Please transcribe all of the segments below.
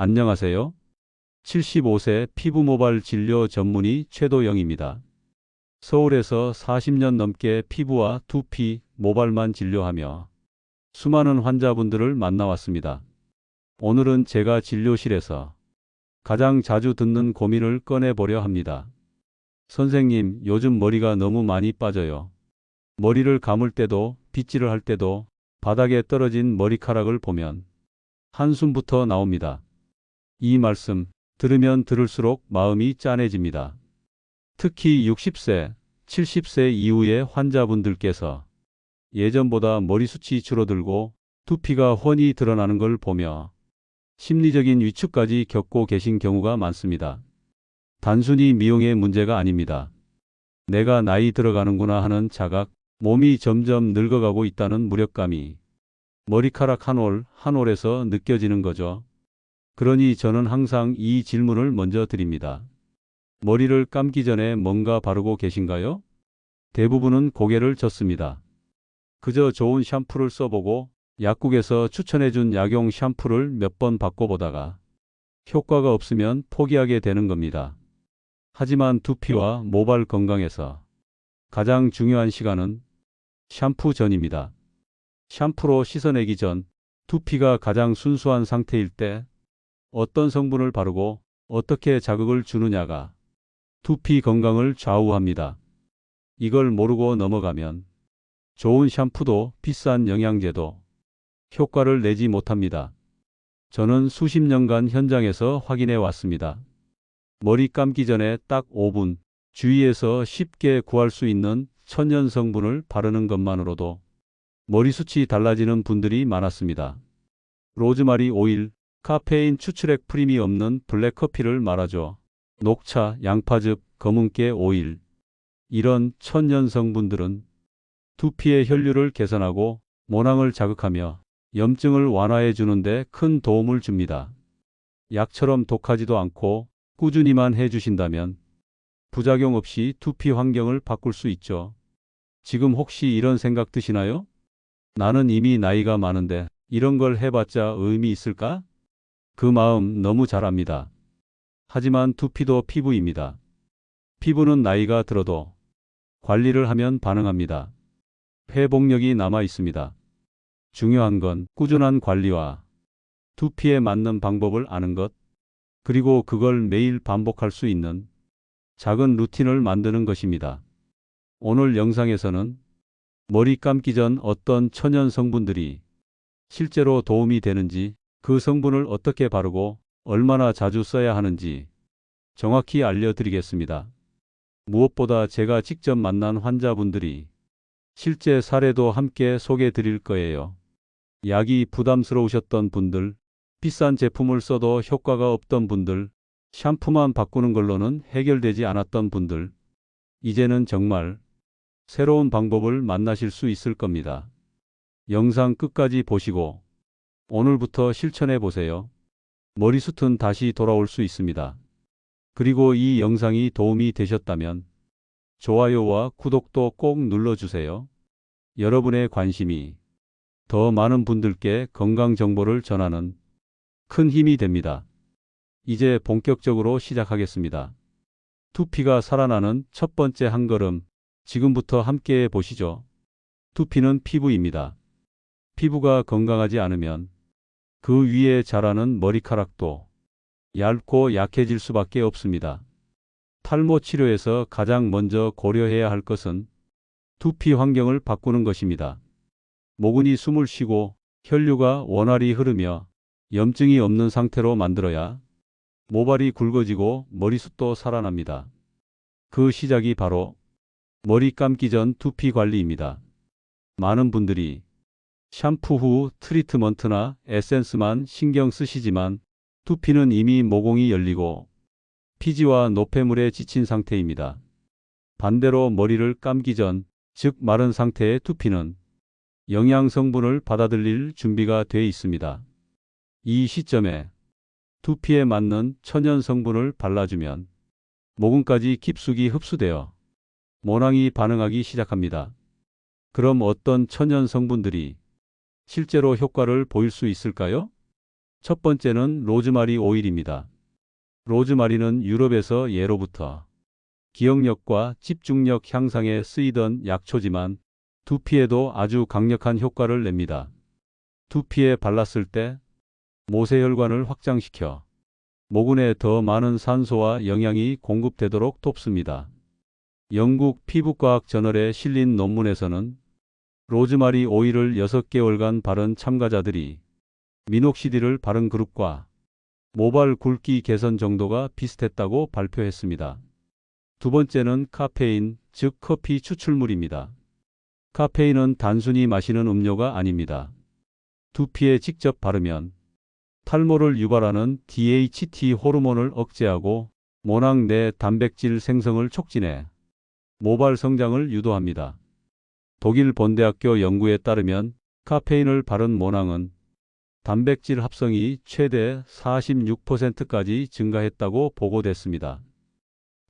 안녕하세요. 75세 피부 모발 진료 전문의 최도영입니다. 서울에서 40년 넘게 피부와 두피, 모발만 진료하며 수많은 환자분들을 만나왔습니다. 오늘은 제가 진료실에서 가장 자주 듣는 고민을 꺼내보려 합니다. 선생님, 요즘 머리가 너무 많이 빠져요. 머리를 감을 때도, 빗질을 할 때도 바닥에 떨어진 머리카락을 보면 한숨부터 나옵니다. 이 말씀 들으면 들을수록 마음이 짠해집니다. 특히 60세, 70세 이후의 환자분들께서 예전보다 머리숱이 줄어들고 두피가 훤히 드러나는 걸 보며 심리적인 위축까지 겪고 계신 경우가 많습니다. 단순히 미용의 문제가 아닙니다. 내가 나이 들어가는구나 하는 자각, 몸이 점점 늙어가고 있다는 무력감이 머리카락 한 올 한 올에서 느껴지는 거죠. 그러니 저는 항상 이 질문을 먼저 드립니다. 머리를 감기 전에 뭔가 바르고 계신가요? 대부분은 고개를 젓습니다. 그저 좋은 샴푸를 써보고 약국에서 추천해준 약용 샴푸를 몇 번 바꿔보다가 효과가 없으면 포기하게 되는 겁니다. 하지만 두피와 모발 건강에서 가장 중요한 시간은 샴푸 전입니다. 샴푸로 씻어내기 전 두피가 가장 순수한 상태일 때 어떤 성분을 바르고 어떻게 자극을 주느냐가 두피 건강을 좌우합니다. 이걸 모르고 넘어가면 좋은 샴푸도 비싼 영양제도 효과를 내지 못합니다. 저는 수십 년간 현장에서 확인해 왔습니다. 머리 감기 전에 딱 5분 주위에서 쉽게 구할 수 있는 천연 성분을 바르는 것만으로도 머리숱이 달라지는 분들이 많았습니다. 로즈마리 오일, 카페인 추출액 프림이 없는 블랙커피를 말하죠. 녹차, 양파즙, 검은깨 오일. 이런 천연 성분들은 두피의 혈류를 개선하고 모낭을 자극하며 염증을 완화해 주는데 큰 도움을 줍니다. 약처럼 독하지도 않고 꾸준히만 해주신다면 부작용 없이 두피 환경을 바꿀 수 있죠. 지금 혹시 이런 생각 드시나요? 나는 이미 나이가 많은데 이런 걸 해봤자 의미 있을까? 그 마음 너무 잘 압니다. 하지만 두피도 피부입니다. 피부는 나이가 들어도 관리를 하면 반응합니다. 회복력이 남아 있습니다. 중요한 건 꾸준한 관리와 두피에 맞는 방법을 아는 것, 그리고 그걸 매일 반복할 수 있는 작은 루틴을 만드는 것입니다. 오늘 영상에서는 머리 감기 전 어떤 천연 성분들이 실제로 도움이 되는지, 그 성분을 어떻게 바르고 얼마나 자주 써야 하는지 정확히 알려드리겠습니다. 무엇보다 제가 직접 만난 환자분들이 실제 사례도 함께 소개해 드릴 거예요. 약이 부담스러우셨던 분들, 비싼 제품을 써도 효과가 없던 분들, 샴푸만 바꾸는 걸로는 해결되지 않았던 분들, 이제는 정말 새로운 방법을 만나실 수 있을 겁니다. 영상 끝까지 보시고 오늘부터 실천해 보세요. 머리숱은 다시 돌아올 수 있습니다. 그리고 이 영상이 도움이 되셨다면 좋아요와 구독도 꼭 눌러주세요. 여러분의 관심이 더 많은 분들께 건강 정보를 전하는 큰 힘이 됩니다. 이제 본격적으로 시작하겠습니다. 두피가 살아나는 첫 번째 한 걸음 지금부터 함께 해 보시죠. 두피는 피부입니다. 피부가 건강하지 않으면 그 위에 자라는 머리카락도 얇고 약해질 수밖에 없습니다. 탈모 치료에서 가장 먼저 고려해야 할 것은 두피 환경을 바꾸는 것입니다. 모근이 숨을 쉬고 혈류가 원활히 흐르며 염증이 없는 상태로 만들어야 모발이 굵어지고 머리숱도 살아납니다. 그 시작이 바로 머리 감기 전 두피 관리입니다. 많은 분들이 샴푸 후 트리트먼트나 에센스만 신경 쓰시지만 두피는 이미 모공이 열리고 피지와 노폐물에 지친 상태입니다. 반대로 머리를 감기 전, 즉 마른 상태의 두피는 영양 성분을 받아들일 준비가 돼 있습니다. 이 시점에 두피에 맞는 천연 성분을 발라주면 모근까지 깊숙이 흡수되어 모낭이 반응하기 시작합니다. 그럼 어떤 천연 성분들이 실제로 효과를 보일 수 있을까요? 첫 번째는 로즈마리 오일입니다. 로즈마리는 유럽에서 예로부터 기억력과 집중력 향상에 쓰이던 약초지만 두피에도 아주 강력한 효과를 냅니다. 두피에 발랐을 때 모세혈관을 확장시켜 모근에 더 많은 산소와 영양이 공급되도록 돕습니다. 영국 피부과학 저널에 실린 논문에서는 로즈마리 오일을 6개월간 바른 참가자들이 미녹시딜을 바른 그룹과 모발 굵기 개선 정도가 비슷했다고 발표했습니다. 두 번째는 카페인, 즉 커피 추출물입니다. 카페인은 단순히 마시는 음료가 아닙니다. 두피에 직접 바르면 탈모를 유발하는 DHT 호르몬을 억제하고 모낭 내 단백질 생성을 촉진해 모발 성장을 유도합니다. 독일 본대학교 연구에 따르면 카페인을 바른 모낭은 단백질 합성이 최대 46%까지 증가했다고 보고됐습니다.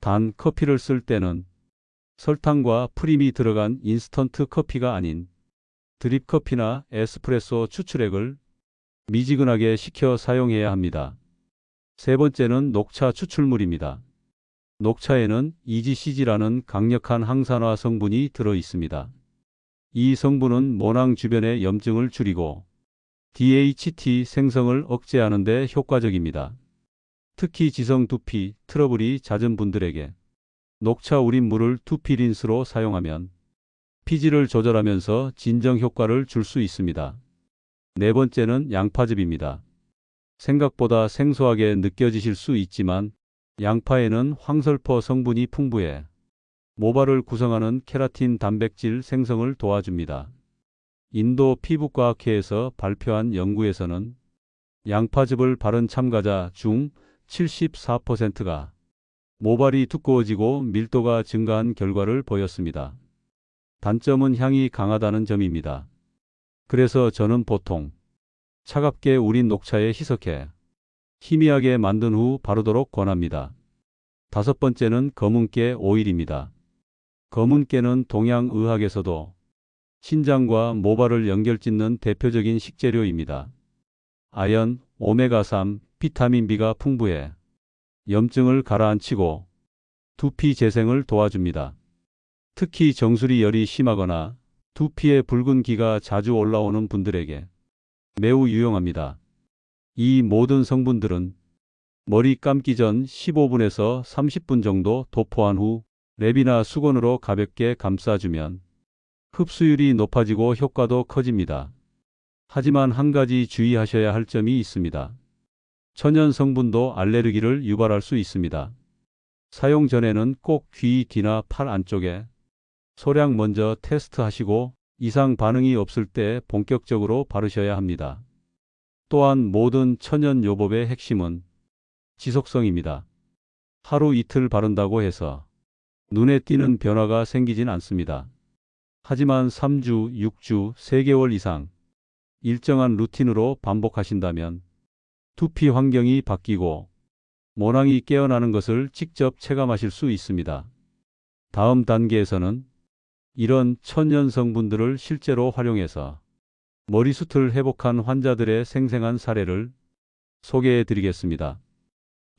단 커피를 쓸 때는 설탕과 프림이 들어간 인스턴트 커피가 아닌 드립 커피나 에스프레소 추출액을 미지근하게 식혀 사용해야 합니다. 세 번째는 녹차 추출물입니다. 녹차에는 EGCG라는 강력한 항산화 성분이 들어 있습니다. 이 성분은 모낭 주변의 염증을 줄이고 DHT 생성을 억제하는 데 효과적입니다. 특히 지성 두피 트러블이 잦은 분들에게 녹차 우린 물을 두피 린스로 사용하면 피지를 조절하면서 진정 효과를 줄 수 있습니다. 네 번째는 양파즙입니다. 생각보다 생소하게 느껴지실 수 있지만 양파에는 황설포 성분이 풍부해 모발을 구성하는 케라틴 단백질 생성을 도와줍니다. 인도 피부과학회에서 발표한 연구에서는 양파즙을 바른 참가자 중 74%가 모발이 두꺼워지고 밀도가 증가한 결과를 보였습니다. 단점은 향이 강하다는 점입니다. 그래서 저는 보통 차갑게 우린 녹차에 희석해 희미하게 만든 후 바르도록 권합니다. 다섯 번째는 검은깨 오일입니다. 검은깨는 동양의학에서도 신장과 모발을 연결짓는 대표적인 식재료입니다. 아연, 오메가3, 비타민 B가 풍부해 염증을 가라앉히고 두피 재생을 도와줍니다. 특히 정수리 열이 심하거나 두피에 붉은 기가 자주 올라오는 분들에게 매우 유용합니다. 이 모든 성분들은 머리 감기 전 15분에서 30분 정도 도포한 후 랩이나 수건으로 가볍게 감싸주면 흡수율이 높아지고 효과도 커집니다. 하지만 한 가지 주의하셔야 할 점이 있습니다. 천연 성분도 알레르기를 유발할 수 있습니다. 사용 전에는 꼭 귀 뒤나 팔 안쪽에 소량 먼저 테스트하시고 이상 반응이 없을 때 본격적으로 바르셔야 합니다. 또한 모든 천연 요법의 핵심은 지속성입니다. 하루 이틀 바른다고 해서 눈에 띄는 변화가 생기진 않습니다. 하지만 3주, 6주, 3개월 이상 일정한 루틴으로 반복하신다면 두피 환경이 바뀌고 모낭이 깨어나는 것을 직접 체감하실 수 있습니다. 다음 단계에서는 이런 천연 성분들을 실제로 활용해서 머리숱을 회복한 환자들의 생생한 사례를 소개해 드리겠습니다.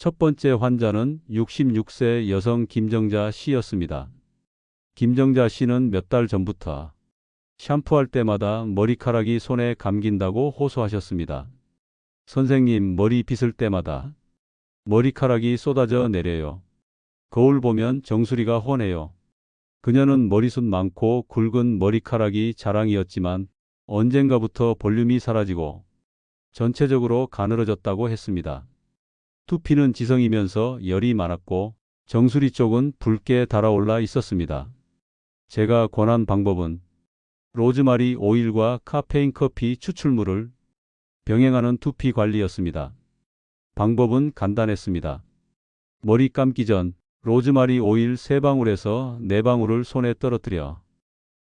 첫 번째 환자는 66세 여성 김정자 씨였습니다. 김정자 씨는 몇 달 전부터 샴푸할 때마다 머리카락이 손에 감긴다고 호소하셨습니다. 선생님, 머리 빗을 때마다 머리카락이 쏟아져 내려요. 거울 보면 정수리가 훤해요. 그녀는 머리숱 많고 굵은 머리카락이 자랑이었지만 언젠가부터 볼륨이 사라지고 전체적으로 가늘어졌다고 했습니다. 두피는 지성이면서 열이 많았고 정수리 쪽은 붉게 달아올라 있었습니다. 제가 권한 방법은 로즈마리 오일과 카페인 커피 추출물을 병행하는 두피 관리였습니다. 방법은 간단했습니다. 머리 감기 전 로즈마리 오일 3방울에서 4방울을 손에 떨어뜨려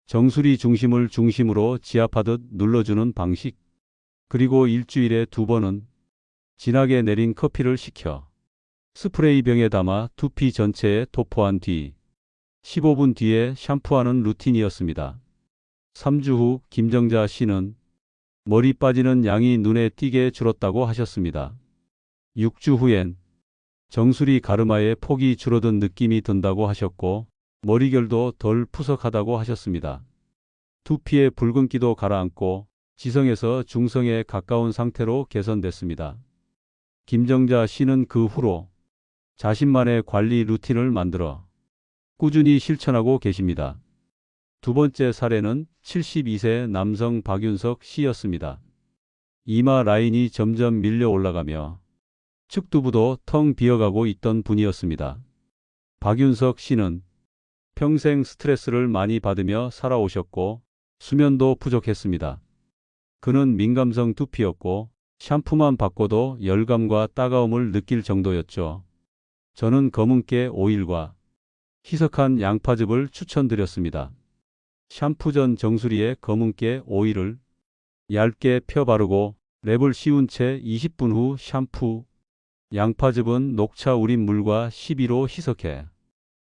정수리 중심을 중심으로 지압하듯 눌러주는 방식. 그리고 일주일에 두 번은 진하게 내린 커피를 식혀 스프레이 병에 담아 두피 전체에 도포한 뒤 15분 뒤에 샴푸하는 루틴이었습니다. 3주 후 김정자 씨는 머리 빠지는 양이 눈에 띄게 줄었다고 하셨습니다. 6주 후엔 정수리 가르마의 폭이 줄어든 느낌이 든다고 하셨고 머리결도 덜 푸석하다고 하셨습니다. 두피의 붉은기도 가라앉고 지성에서 중성에 가까운 상태로 개선됐습니다. 김정자 씨는 그 후로 자신만의 관리 루틴을 만들어 꾸준히 실천하고 계십니다. 두 번째 사례는 72세 남성 박윤석 씨였습니다. 이마 라인이 점점 밀려 올라가며 측두부도 텅 비어가고 있던 분이었습니다. 박윤석 씨는 평생 스트레스를 많이 받으며 살아오셨고 수면도 부족했습니다. 그는 민감성 두피였고 샴푸만 바꿔도 열감과 따가움을 느낄 정도였죠. 저는 검은깨 오일과 희석한 양파즙을 추천드렸습니다. 샴푸 전 정수리에 검은깨 오일을 얇게 펴 바르고 랩을 씌운 채 20분 후 샴푸, 양파즙은 녹차 우린 물과 12로 희석해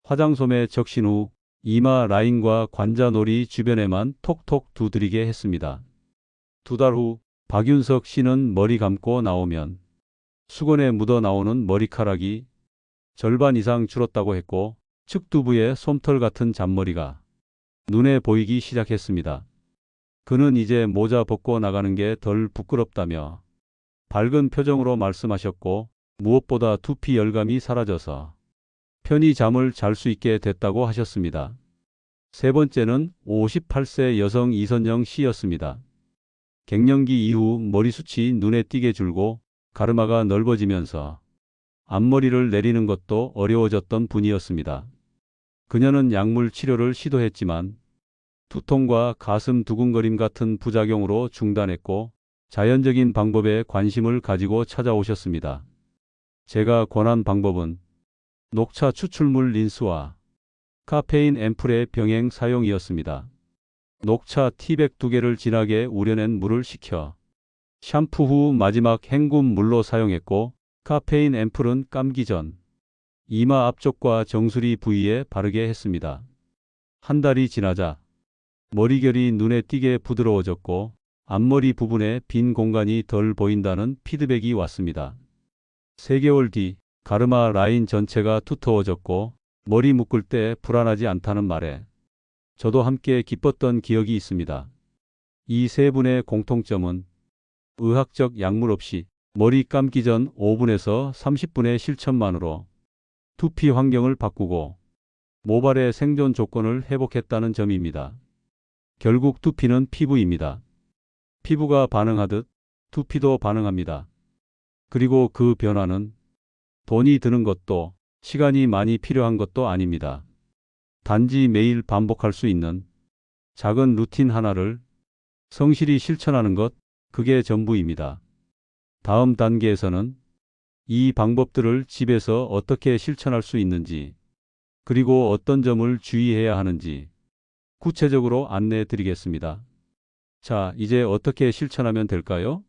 화장솜에 적신 후 이마 라인과 관자놀이 주변에만 톡톡 두드리게 했습니다. 두 달 후 박윤석 씨는 머리 감고 나오면 수건에 묻어 나오는 머리카락이 절반 이상 줄었다고 했고 측두부에 솜털 같은 잔머리가 눈에 보이기 시작했습니다. 그는 이제 모자 벗고 나가는 게 덜 부끄럽다며 밝은 표정으로 말씀하셨고 무엇보다 두피 열감이 사라져서 편히 잠을 잘 수 있게 됐다고 하셨습니다. 세 번째는 58세 여성 이선영 씨였습니다. 갱년기 이후 머리숱이 눈에 띄게 줄고 가르마가 넓어지면서 앞머리를 내리는 것도 어려워졌던 분이었습니다. 그녀는 약물 치료를 시도했지만 두통과 가슴 두근거림 같은 부작용으로 중단했고 자연적인 방법에 관심을 가지고 찾아오셨습니다. 제가 권한 방법은 녹차 추출물 린스와 카페인 앰플의 병행 사용이었습니다. 녹차 티백 두 개를 진하게 우려낸 물을 식혀 샴푸 후 마지막 헹군 물로 사용했고 카페인 앰플은 감기 전 이마 앞쪽과 정수리 부위에 바르게 했습니다. 한 달이 지나자 머리결이 눈에 띄게 부드러워졌고 앞머리 부분에 빈 공간이 덜 보인다는 피드백이 왔습니다. 3개월 뒤 가르마 라인 전체가 두터워졌고 머리 묶을 때 불안하지 않다는 말에 저도 함께 기뻤던 기억이 있습니다. 이 세 분의 공통점은 의학적 약물 없이 머리 감기 전 5분에서 30분의 실천만으로 두피 환경을 바꾸고 모발의 생존 조건을 회복했다는 점입니다. 결국 두피는 피부입니다. 피부가 반응하듯 두피도 반응합니다. 그리고 그 변화는 돈이 드는 것도 시간이 많이 필요한 것도 아닙니다. 단지 매일 반복할 수 있는 작은 루틴 하나를 성실히 실천하는 것, 그게 전부입니다. 다음 단계에서는 이 방법들을 집에서 어떻게 실천할 수 있는지, 그리고 어떤 점을 주의해야 하는지 구체적으로 안내해 드리겠습니다. 자, 이제 어떻게 실천하면 될까요?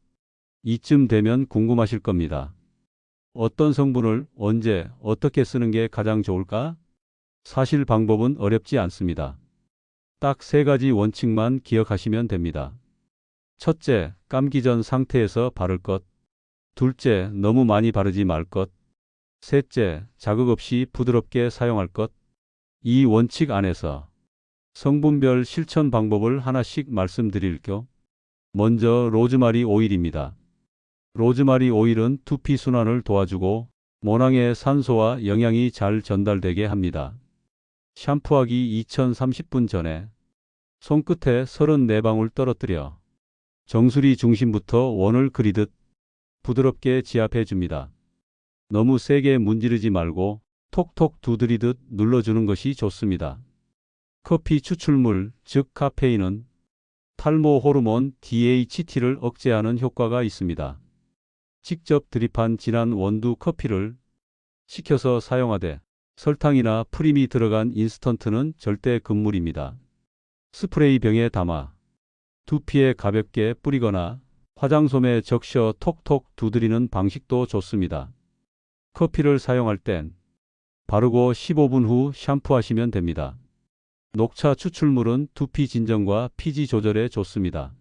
이쯤 되면 궁금하실 겁니다. 어떤 성분을 언제 어떻게 쓰는 게 가장 좋을까? 사실 방법은 어렵지 않습니다. 딱 세 가지 원칙만 기억하시면 됩니다. 첫째, 감기 전 상태에서 바를 것. 둘째, 너무 많이 바르지 말 것. 셋째, 자극 없이 부드럽게 사용할 것. 이 원칙 안에서 성분별 실천 방법을 하나씩 말씀드릴게요. 먼저 로즈마리 오일입니다. 로즈마리 오일은 두피 순환을 도와주고 모낭의 산소와 영양이 잘 전달되게 합니다. 샴푸하기 2030분 전에 손끝에 34방울 떨어뜨려 정수리 중심부터 원을 그리듯 부드럽게 지압해 줍니다. 너무 세게 문지르지 말고 톡톡 두드리듯 눌러주는 것이 좋습니다. 커피 추출물, 즉 카페인은 탈모 호르몬 DHT를 억제하는 효과가 있습니다. 직접 드립한 진한 원두 커피를 식혀서 사용하되 설탕이나 프림이 들어간 인스턴트는 절대 금물입니다. 스프레이 병에 담아 두피에 가볍게 뿌리거나 화장솜에 적셔 톡톡 두드리는 방식도 좋습니다. 커피를 사용할 땐 바르고 15분 후 샴푸하시면 됩니다. 녹차 추출물은 두피 진정과 피지 조절에 좋습니다.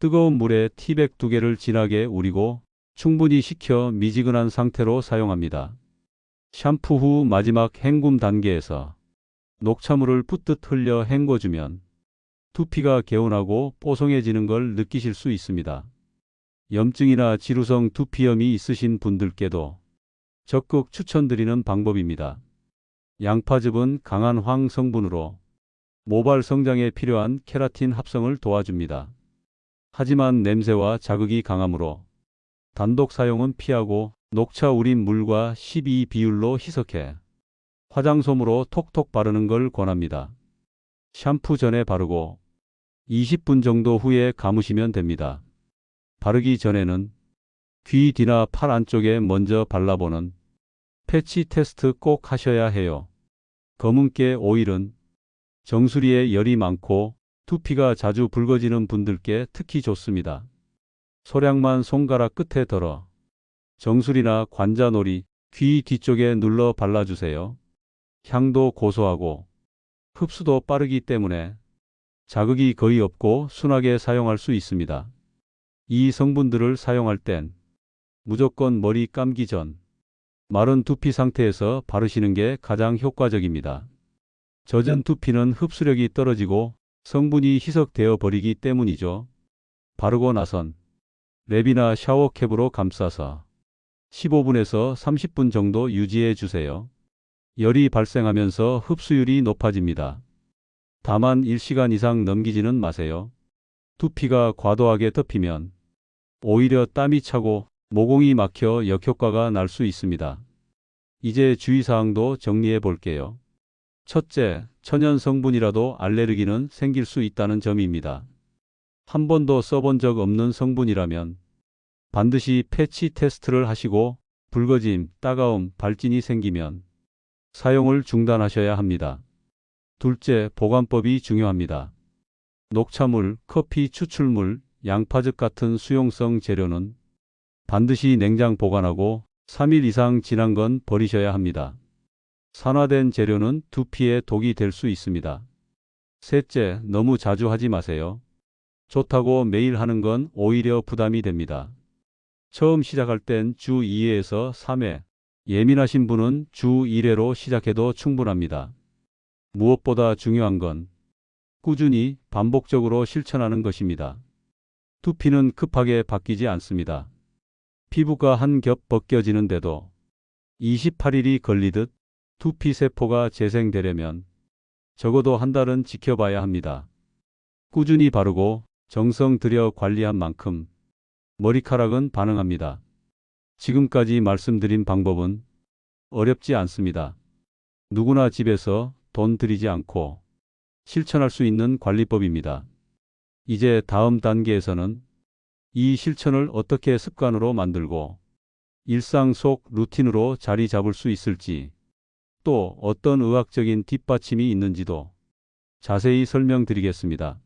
뜨거운 물에 티백 두 개를 진하게 우리고 충분히 식혀 미지근한 상태로 사용합니다. 샴푸 후 마지막 헹굼 단계에서 녹차물을 붓듯 흘려 헹궈주면 두피가 개운하고 뽀송해지는 걸 느끼실 수 있습니다. 염증이나 지루성 두피염이 있으신 분들께도 적극 추천드리는 방법입니다. 양파즙은 강한 황 성분으로 모발 성장에 필요한 케라틴 합성을 도와줍니다. 하지만 냄새와 자극이 강하므로 단독 사용은 피하고 녹차 우린 물과 12 비율로 희석해 화장솜으로 톡톡 바르는 걸 권합니다. 샴푸 전에 바르고 20분 정도 후에 감으시면 됩니다. 바르기 전에는 귀 뒤나 팔 안쪽에 먼저 발라보는 패치 테스트 꼭 하셔야 해요. 검은깨 오일은 정수리에 열이 많고 두피가 자주 붉어지는 분들께 특히 좋습니다. 소량만 손가락 끝에 덜어 정수리나 관자놀이, 귀 뒤쪽에 눌러 발라주세요. 향도 고소하고 흡수도 빠르기 때문에 자극이 거의 없고 순하게 사용할 수 있습니다. 이 성분들을 사용할 땐 무조건 머리 감기 전 마른 두피 상태에서 바르시는 게 가장 효과적입니다. 젖은 두피는 흡수력이 떨어지고 성분이 희석되어 버리기 때문이죠. 바르고 나선 랩이나 샤워캡으로 감싸서 15분에서 30분 정도 유지해 주세요. 열이 발생하면서 흡수율이 높아집니다. 다만 1시간 이상 넘기지는 마세요. 두피가 과도하게 덮이면 오히려 땀이 차고 모공이 막혀 역효과가 날 수 있습니다. 이제 주의사항도 정리해 볼게요. 첫째, 천연 성분이라도 알레르기는 생길 수 있다는 점입니다. 한 번도 써본 적 없는 성분이라면 반드시 패치 테스트를 하시고 붉어짐, 따가움, 발진이 생기면 사용을 중단하셔야 합니다. 둘째, 보관법이 중요합니다. 녹차물, 커피 추출물, 양파즙 같은 수용성 재료는 반드시 냉장 보관하고 3일 이상 지난 건 버리셔야 합니다. 산화된 재료는 두피에 독이 될 수 있습니다. 셋째, 너무 자주 하지 마세요. 좋다고 매일 하는 건 오히려 부담이 됩니다. 처음 시작할 땐 주 2회에서 3회, 예민하신 분은 주 1회로 시작해도 충분합니다. 무엇보다 중요한 건 꾸준히 반복적으로 실천하는 것입니다. 두피는 급하게 바뀌지 않습니다. 피부가 한 겹 벗겨지는데도 28일이 걸리듯 두피 세포가 재생되려면 적어도 한 달은 지켜봐야 합니다. 꾸준히 바르고 정성 들여 관리한 만큼 머리카락은 반응합니다. 지금까지 말씀드린 방법은 어렵지 않습니다. 누구나 집에서 돈 들이지 않고 실천할 수 있는 관리법입니다. 이제 다음 단계에서는 이 실천을 어떻게 습관으로 만들고 일상 속 루틴으로 자리 잡을 수 있을지 또 어떤 의학적인 뒷받침이 있는지도 자세히 설명드리겠습니다.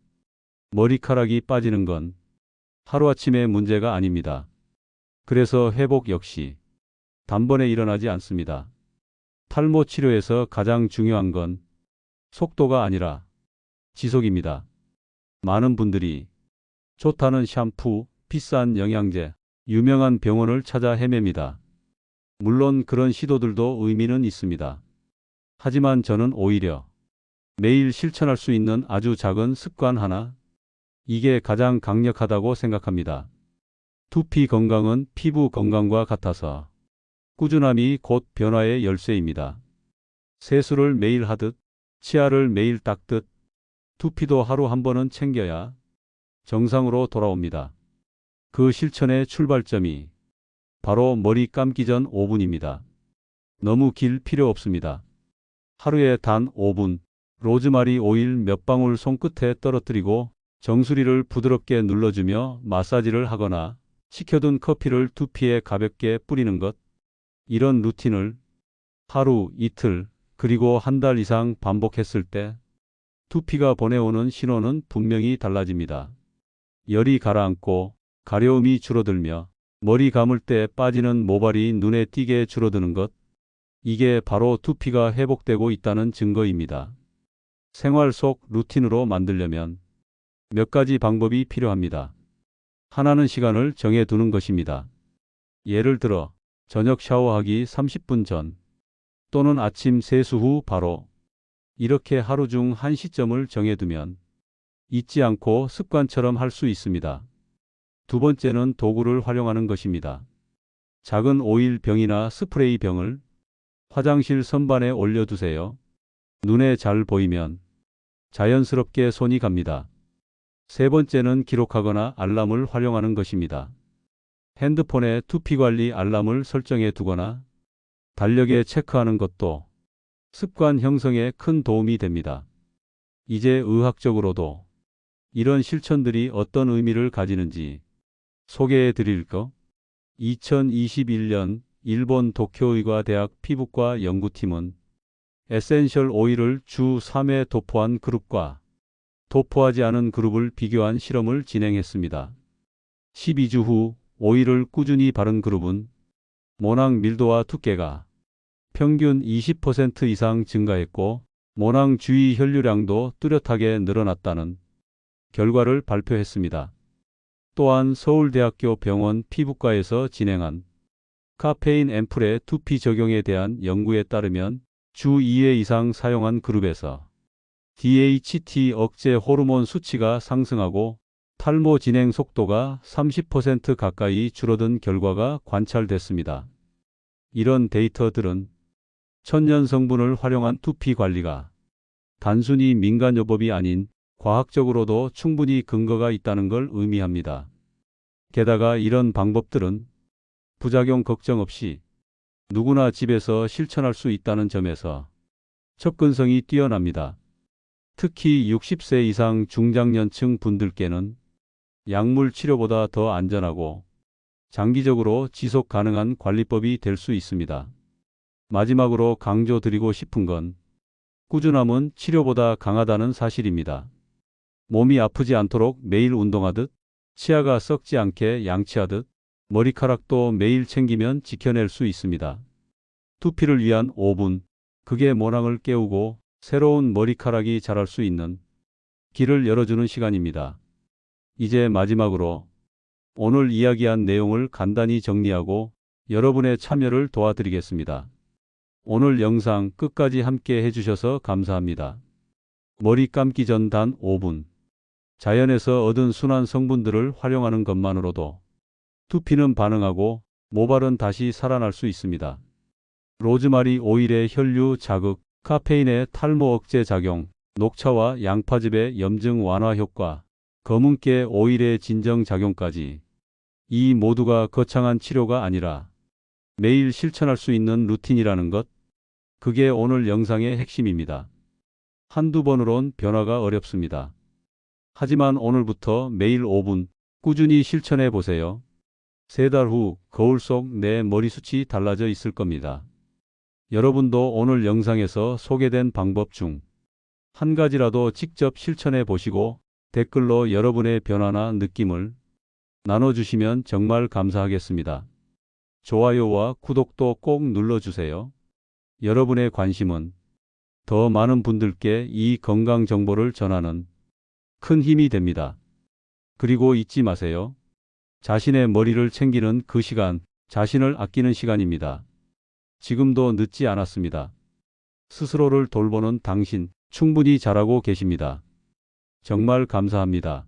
머리카락이 빠지는 건 하루아침의 문제가 아닙니다. 그래서 회복 역시 단번에 일어나지 않습니다. 탈모 치료에서 가장 중요한 건 속도가 아니라 지속입니다. 많은 분들이 좋다는 샴푸, 비싼 영양제, 유명한 병원을 찾아 헤맵니다. 물론 그런 시도들도 의미는 있습니다. 하지만 저는 오히려 매일 실천할 수 있는 아주 작은 습관 하나, 이게 가장 강력하다고 생각합니다. 두피 건강은 피부 건강과 같아서 꾸준함이 곧 변화의 열쇠입니다. 세수를 매일 하듯, 치아를 매일 닦듯, 두피도 하루 한 번은 챙겨야 정상으로 돌아옵니다. 그 실천의 출발점이 바로 머리 감기 전 5분입니다. 너무 길 필요 없습니다. 하루에 단 5분, 로즈마리 오일 몇 방울 손끝에 떨어뜨리고 정수리를 부드럽게 눌러주며 마사지를 하거나 식혀둔 커피를 두피에 가볍게 뿌리는 것. 이런 루틴을 하루, 이틀, 그리고 한 달 이상 반복했을 때 두피가 보내오는 신호는 분명히 달라집니다. 열이 가라앉고 가려움이 줄어들며 머리 감을 때 빠지는 모발이 눈에 띄게 줄어드는 것. 이게 바로 두피가 회복되고 있다는 증거입니다. 생활 속 루틴으로 만들려면 몇 가지 방법이 필요합니다. 하나는 시간을 정해 두는 것입니다. 예를 들어 저녁 샤워하기 30분 전 또는 아침 세수 후 바로 이렇게 하루 중 한 시점을 정해두면 잊지 않고 습관처럼 할 수 있습니다. 두 번째는 도구를 활용하는 것입니다. 작은 오일 병이나 스프레이 병을 화장실 선반에 올려두세요. 눈에 잘 보이면 자연스럽게 손이 갑니다. 세 번째는 기록하거나 알람을 활용하는 것입니다. 핸드폰에 투피 관리 알람을 설정해 두거나 달력에 체크하는 것도 습관 형성에 큰 도움이 됩니다. 이제 의학적으로도 이런 실천들이 어떤 의미를 가지는지 소개해 드릴 거. 2021년 일본 도쿄의과 대학 피부과 연구팀은 에센셜 오일을 주 3회 도포한 그룹과 도포하지 않은 그룹을 비교한 실험을 진행했습니다. 12주 후 오일을 꾸준히 바른 그룹은 모낭 밀도와 두께가 평균 20% 이상 증가했고 모낭 주위 혈류량도 뚜렷하게 늘어났다는 결과를 발표했습니다. 또한 서울대학교 병원 피부과에서 진행한 카페인 앰플의 두피 적용에 대한 연구에 따르면 주 2회 이상 사용한 그룹에서 DHT 억제 호르몬 수치가 상승하고 탈모 진행 속도가 30% 가까이 줄어든 결과가 관찰됐습니다. 이런 데이터들은 천연 성분을 활용한 두피 관리가 단순히 민간요법이 아닌 과학적으로도 충분히 근거가 있다는 걸 의미합니다. 게다가 이런 방법들은 부작용 걱정 없이 누구나 집에서 실천할 수 있다는 점에서 접근성이 뛰어납니다. 특히 60세 이상 중장년층 분들께는 약물 치료보다 더 안전하고 장기적으로 지속 가능한 관리법이 될 수 있습니다. 마지막으로 강조드리고 싶은 건 꾸준함은 치료보다 강하다는 사실입니다. 몸이 아프지 않도록 매일 운동하듯 치아가 썩지 않게 양치하듯 머리카락도 매일 챙기면 지켜낼 수 있습니다. 두피를 위한 5분, 그게 모낭을 깨우고 새로운 머리카락이 자랄 수 있는 길을 열어주는 시간입니다. 이제 마지막으로 오늘 이야기한 내용을 간단히 정리하고 여러분의 참여를 도와드리겠습니다. 오늘 영상 끝까지 함께 해주셔서 감사합니다. 머리 감기 전 단 5분. 자연에서 얻은 순한 성분들을 활용하는 것만으로도 두피는 반응하고 모발은 다시 살아날 수 있습니다. 로즈마리 오일의 혈류 자극, 카페인의 탈모 억제 작용, 녹차와 양파즙의 염증 완화 효과, 검은깨 오일의 진정 작용까지 이 모두가 거창한 치료가 아니라 매일 실천할 수 있는 루틴이라는 것, 그게 오늘 영상의 핵심입니다. 한두 번으론 변화가 어렵습니다. 하지만 오늘부터 매일 5분 꾸준히 실천해 보세요. 세 달 후 거울 속 내 머리숱이 달라져 있을 겁니다. 여러분도 오늘 영상에서 소개된 방법 중 한 가지라도 직접 실천해 보시고 댓글로 여러분의 변화나 느낌을 나눠주시면 정말 감사하겠습니다. 좋아요와 구독도 꼭 눌러주세요. 여러분의 관심은 더 많은 분들께 이 건강 정보를 전하는 큰 힘이 됩니다. 그리고 잊지 마세요. 자신의 머리를 챙기는 그 시간, 자신을 아끼는 시간입니다. 지금도 늦지 않았습니다. 스스로를 돌보는 당신, 충분히 잘하고 계십니다. 정말 감사합니다.